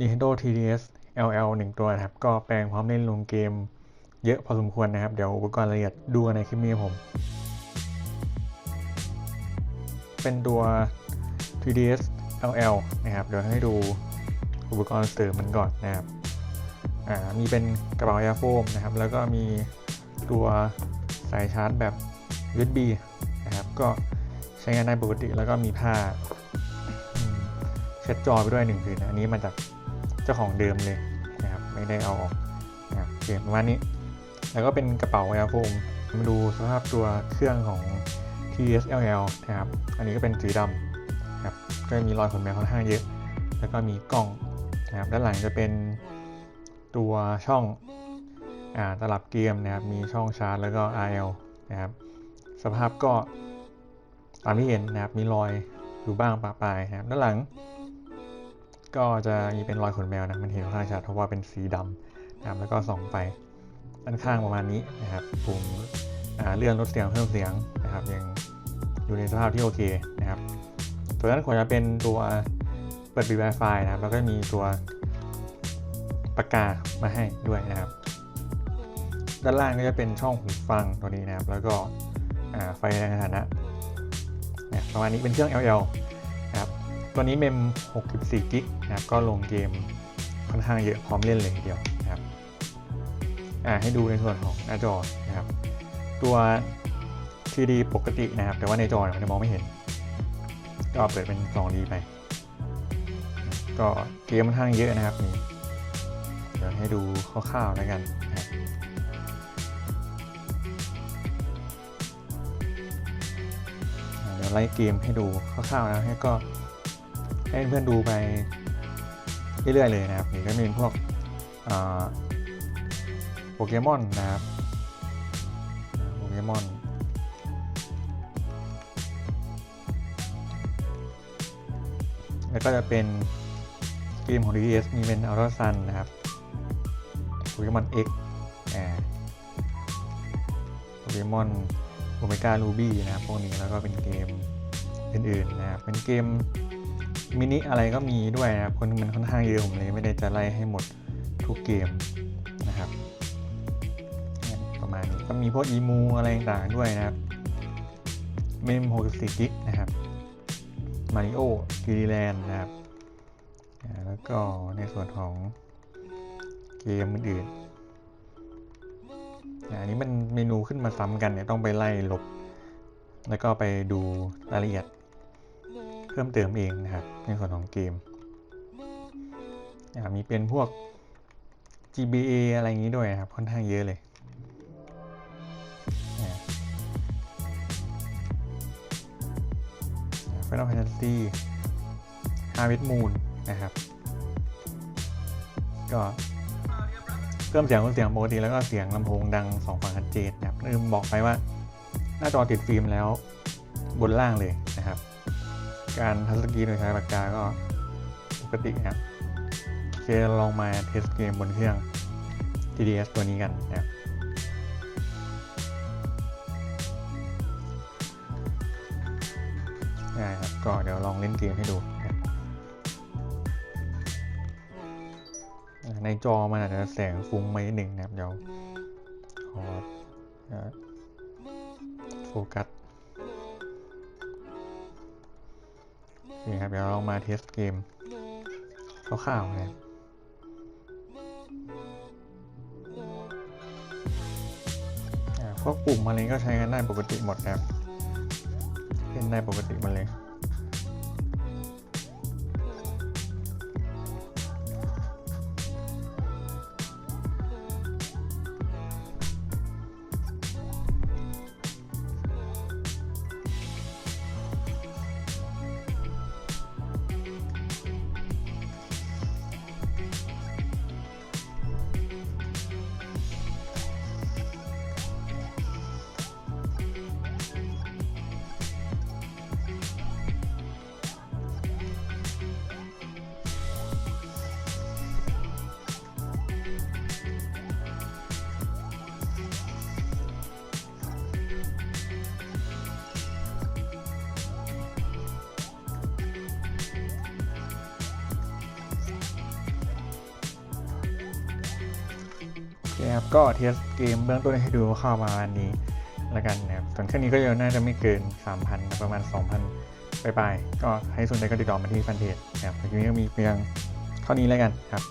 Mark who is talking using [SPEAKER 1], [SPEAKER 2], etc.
[SPEAKER 1] Nintendo 3DS LL 1 ตัวนะครับ ก็แปลงพร้อมเล่นลงเกมเยอะพอสมควรนะครับ เดี๋ยวอุปกรณ์ละเอียดดูในคลิปนี้ผม เป็นตัว 3DS LL นะครับ เดี๋ยวให้ดูอุปกรณ์เสริมมันก่อนนะครับอ่ามีเป็นกระเป๋ายาโฟมนะครับ แล้วก็มีตัวสายชาร์จแบบ USB นะครับ ก็ใช้งานได้ปกติ แล้วก็มีผ้าเช็ดจอไปด้วยหนึ่งผืนอันนี้มาจาก เจ้าของเดิมเลยนะครับไม่ได้เอาออกนะครับโอเคประมาณนี้ แล้วก็เป็นกระเป๋ายาโฟมมาดูสภาพตัวเครื่องของ TSLL นะครับอันนี้ก็เป็นสีดำนะครับก็มีรอยขนแมวค่อนข้างเยอะ แล้วก็มีกล้องนะครับด้านหลังจะเป็นตัวช่องอ่าตลับเกมนะครับมีช่องชาร์จแล้วก็ RL นะครับสภาพก็ตามที่เห็นนะครับมีรอยอยู่บ้างปะปายนะครับด้านหลัง ก็จะมีเป็นรอยขนแมวนะมันเห็นค่อนข้างชัดเพราะว่าเป็นสีดำนะครับแล้วก็ส่องไปด้านข้างประมาณนี้นะครับปุ่มเลื่อนลดเสียงเพิ่มเสียงนะครับยังอยู่ในสภาพที่โอเคนะครับตัวด้านขวาจะเป็นตัวเปิดปิด Wi-Fi นะครับแล้วก็มีตัวปากกามาให้ด้วยนะครับ ด้านล่างก็จะเป็นช่องหูฟังตัวนี้นะครับ แล้วก็ไฟแรงสถานะนะประมาณนี้เป็นเครื่อง LL ตัวนี้เมม 64 กิกนะครับก็ลงเกมค่อนข้างเยอะพร้อมเล่นเลยทีเดียวนะครับอ่าให้ดูในส่วนของหน้าจอนะครับ ตัว 3D ปกตินะครับ แต่ว่าในจอมันจะมองไม่เห็น ก็เปิดเป็น 2D ไป ก็เกมค่อนข้างเยอะนะครับนี่เดี๋ยวให้ดูคร่าวๆแล้วกันนะครับเดี๋ยวไล่เกมให้ดูคร่าวๆนะให้ก็ ให้เพื่อนดูไปเรื่อยๆเลยนะครับนี่ก็มีพวกโปเกมอนนะครับโปเกมอนแล้วก็จะเป็นเกมของ DS มีเป็น a u t o Sun นะครับ Pokemon X อ่า Pokemon Omega Ruby นะครับ พวกนี้แล้วก็เป็นเกมอื่นๆนะครับ เป็นเกม มินิอะไรก็มีด้วยนะครับคนมันค่อนข้างเยอะผมเลยไม่ได้จะไล่ให้หมดทุกเกมนะครับประมาณนี้ก็มีพวกอีมูอะไรต่างๆด้วยนะครับเมมโ64กิกนะครับมาริโอกีรีแลนด์นะครับแล้วก็ในส่วนของเกมอื่นๆอันนี้มันเมนูขึ้นมาซ้ำกันเนี่ยต้องไปไล่ลบ แล้วก็ไปดูรายละเอียด เพิ่มเติมเองนะครับในส่วนของเกมมีเป็นพวก GBA อะไรอย่างนี้ด้วยนะครับ ค่อนข้างเยอะเลยอ่า Final Fantasy Harvest Moon นะครับ ก็เพิ่มเสียงเสียงปกติแล้วก็เสียงลำโพงดังสองฝั่งชัดเจนนะครับลืมบอกไปว่าหน้าจอติดฟิล์มแล้วบนล่างเลยนะครับ การทัชสกรีนโดยใช้ปากกาก็ปกตินะครับโอเคลองมาเทสเกมบนเครื่อง TDS ตัวนี้กันนะครับได้ครับก็เดี๋ยวลองเล่นเกมให้ดูนะในจอมันอาจจะแสงฟุ้งไปนิดหนึ่งนะครับ เดี๋ยวขอโฟกัส นี่คครับ เดี๋ยวเรามาเทสเกมคร่าวๆนะครับอ่าพวกปุ่มอะไรก็ใช้งานได้ปกติหมดนะครับเล่นได้ปกติหมันเลย ครับก็เทสเกมเบื้องต้นให้ดูเข้ามาวันนี้แล้วกันนะครับส่วนแค่นี้ก็ยังน่าจะไม่เกิน 3,000นประมาณ 2,000 ไปไปๆก็ให้สนใจก็ติดต่อมาที่แฟนเพจนะครับทีนี้ก็มีเพียงเท่านี้แล้วกันครับ